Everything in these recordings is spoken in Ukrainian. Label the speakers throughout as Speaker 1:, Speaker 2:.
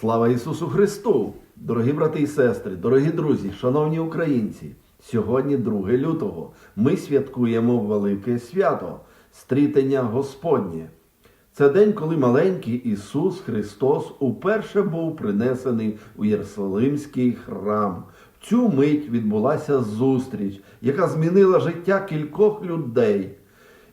Speaker 1: Слава Ісусу Христу! Дорогі брати і сестри, дорогі друзі, шановні українці! Сьогодні 2 лютого ми святкуємо велике свято стрітення Господнє. Це день, коли маленький Ісус Христос уперше був принесений у Єрусалимський храм. В цю мить відбулася зустріч, яка змінила життя кількох людей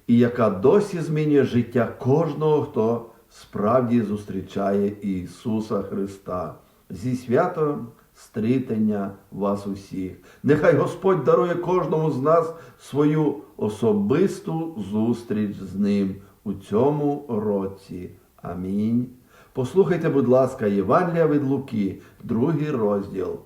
Speaker 1: і яка досі змінює життя кожного, хто справді зустрічає Ісуса Христа. Зі святом стрітення вас усіх. Нехай Господь дарує кожному з нас свою особисту зустріч з Ним у цьому році. Амінь. Послухайте, будь ласка, Євангелія від Луки, другий розділ.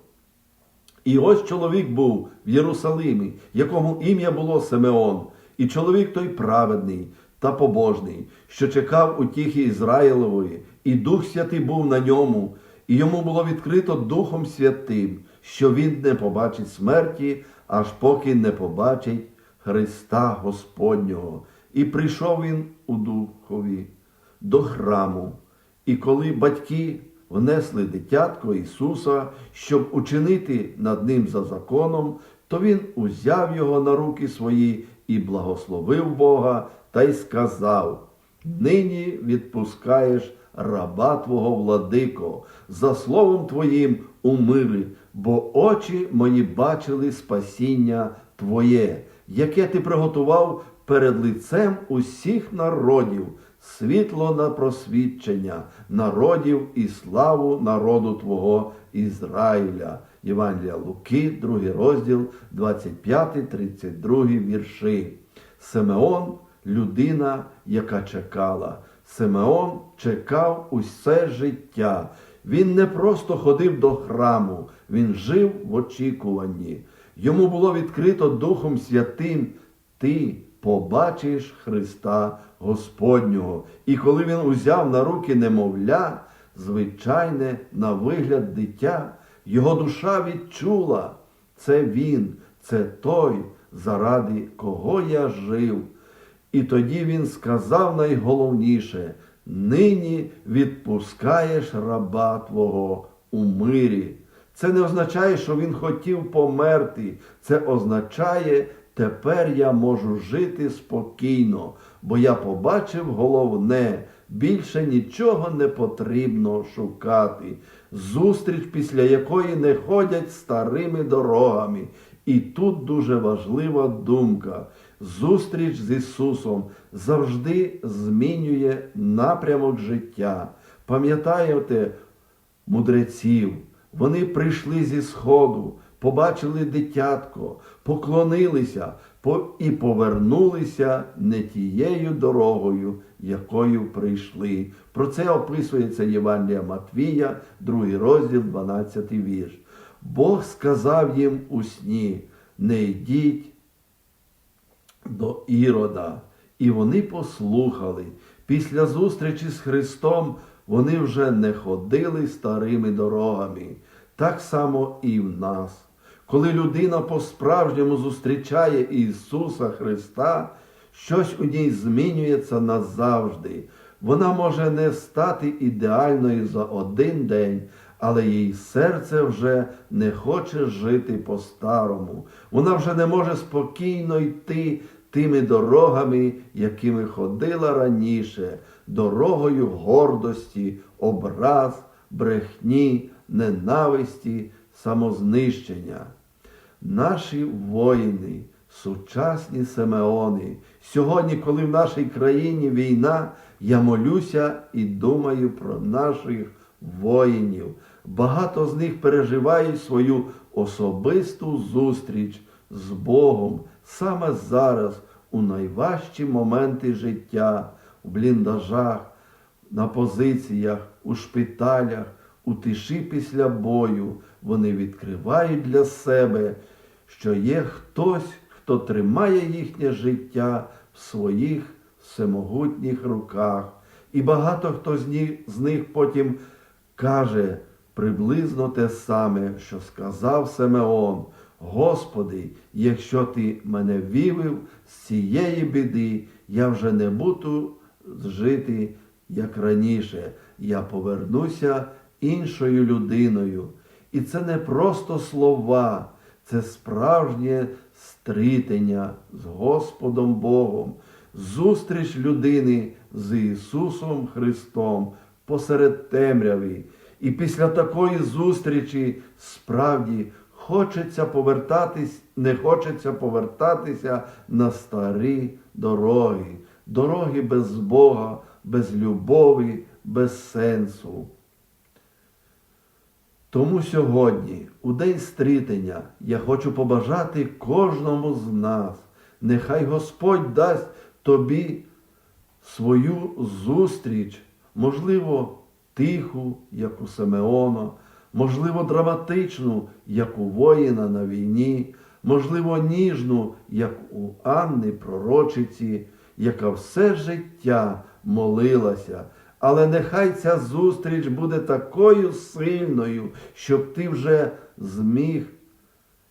Speaker 1: І ось чоловік був в Єрусалимі, якому ім'я було Симеон, і чоловік той праведний та побожний, що чекав утіхи Ізраїлової, і Дух Святий був на ньому, і йому було відкрито Духом Святим, що він не побачить смерті, аж поки не побачить Христа Господнього. І прийшов він у духові до храму. І коли батьки внесли дитятко Ісуса, щоб учинити над ним за законом, то він узяв його на руки свої і благословив Бога та й сказав: Нині відпускаєш раба Твого владико, за словом Твоїм у мирі, бо очі мої бачили спасіння Твоє, яке ти приготував перед лицем усіх народів, світло на просвідчення народів і славу народу Твого Ізраїля. Євангелія Луки, 2 розділ, 25-32 вірші. Симеон людина, яка чекала. Симеон чекав усе життя. Він не просто ходив до храму, він жив в очікуванні. Йому було відкрито Духом Святим. Ти побачиш Христа Господнього. І коли він узяв на руки немовля, звичайне на вигляд дитя, його душа відчула, це він, це той, заради кого я жив. І тоді він сказав найголовніше: нині відпускаєш раба Твого у мирі. Це не означає, що він хотів померти. Це означає, тепер я можу жити спокійно, бо я побачив головне, більше нічого не потрібно шукати. Зустріч, після якої не ходять старими дорогами. І тут дуже важлива думка. Зустріч з Ісусом завжди змінює напрямок життя. Пам'ятаєте мудреців, вони прийшли зі сходу, побачили дитятко, поклонилися і повернулися не тією дорогою, якою прийшли. Про це описується Євангелія Матвія, 2 розділ, 12 вірш. Бог сказав їм у сні: не йдіть до Ірода. І вони послухали. Після зустрічі з Христом вони вже не ходили старими дорогами. Так само і в нас. Коли людина по-справжньому зустрічає Ісуса Христа, щось у ній змінюється назавжди. Вона може не стати ідеальною за один день, але її серце вже не хоче жити по-старому. Вона вже не може спокійно йти тими дорогами, якими ходила раніше, дорогою гордості, образ, брехні, ненависті, самознищення. Наші воїни, сучасні Симеони, сьогодні, коли в нашій країні війна, я молюся і думаю про наших воїнів. Багато з них переживають свою особисту зустріч з Богом саме зараз, у найважчі моменти життя, у бліндажах, на позиціях, у шпиталях, у тиші після бою. Вони відкривають для себе, що є хтось, хто тримає їхнє життя в своїх всемогутніх руках. І багато хто з них, потім каже приблизно те саме, що сказав Симеон. Господи, якщо ти мене вивів з цієї біди, я вже не буду жити, як раніше. Я повернуся іншою людиною. І це не просто слова, це справжнє стрітення з Господом Богом, зустріч людини з Ісусом Христом посеред темряви. І після такої зустрічі справді хочеться повертатись, не хочеться повертатися на старі дороги, дороги без Бога, без любові, без сенсу. Тому сьогодні, у день стрітення, я хочу побажати кожному з нас, нехай Господь дасть тобі свою зустріч, можливо, тиху, як у Симеона, можливо, драматичну, як у воїна на війні, можливо, ніжну, як у Анни Пророчиці, яка все життя молилася. Але нехай ця зустріч буде такою сильною, щоб ти вже зміг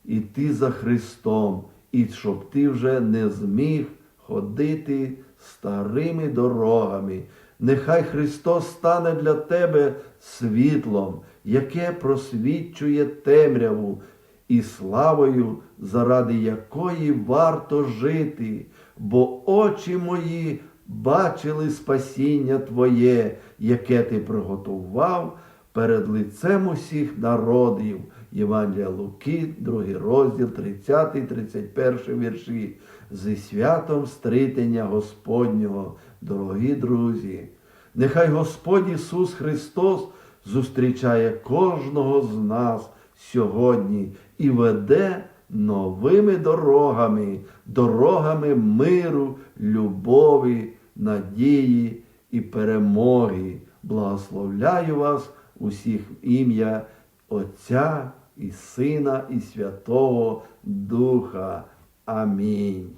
Speaker 1: іти за Христом, і щоб ти вже не зміг ходити старими дорогами. Нехай Христос стане для тебе світлом, яке просвічує темряву і славою, заради якої варто жити, бо очі мої бачили спасіння Твоє, яке Ти приготував перед лицем усіх народів. Євангелія Луки, 2 розділ, 30, 31 вірші. Зі святом стрітення Господнього, дорогі друзі. Нехай Господь Ісус Христос зустрічає кожного з нас сьогодні і веде новими дорогами, дорогами миру, любові, надії і перемоги. Благословляю вас усіх в ім'я Отця і Сина, і Святого Духа. Амінь.